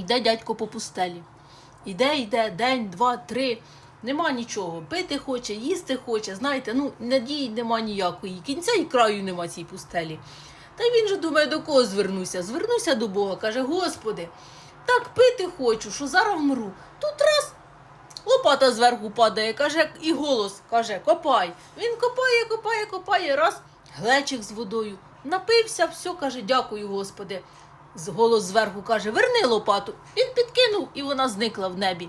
Йде дядько по пустелі. Іде, йде, день, два, три. Нема нічого. Пити хоче, їсти хоче. Знаєте, ну надії нема ніякої. Кінця і краю нема цій пустелі. Та він же думає, до кого звернуся. Звернуся до Бога, каже: Господи, так пити хочу, що зараз вмру. Тут раз лопата зверху падає, каже, і голос каже: Копай. Він копає, копає, копає, раз глечик з водою. Напився, все, каже, дякую, Господи. Голос зверху каже: Верни лопату. Він підкинув, і вона зникла в небі.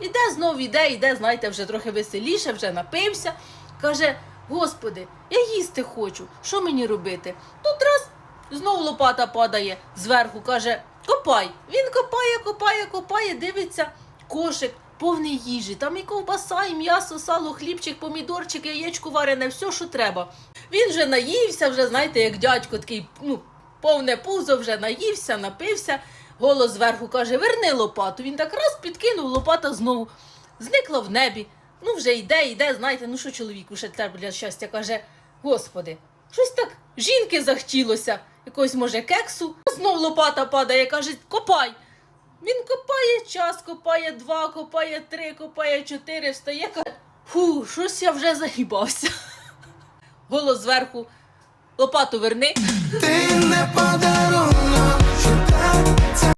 Іде знов, іде, іде, знаєте, вже трохи веселіше, вже напився. Каже: Господи, я їсти хочу. Що мені робити? Тут раз знов лопата падає зверху, каже: Копай. Він копає, копає, копає, дивиться, кошик повний їжі. Там і ковбаса, і м'ясо, сало, хлібчик, помідорчик, яєчко варене, все, що треба. Він вже наївся, вже, знаєте, як дядько такий, ну, повне пузо, вже наївся, напився. Голос зверху каже: Верни лопату. Він так раз підкинув, лопата знову зникла в небі. Ну, вже йде, йде, знаєте, ну що чоловіку ще треба для щастя каже: Господи, щось так жінки захотілося, якогось, може, кексу. Знов лопата падає, каже, копай. Він копає час, копає два, копає три, копає чотири, встає, каже, фу, щось я вже загибався. Голос зверху, лопату верни. Ти не подарунок,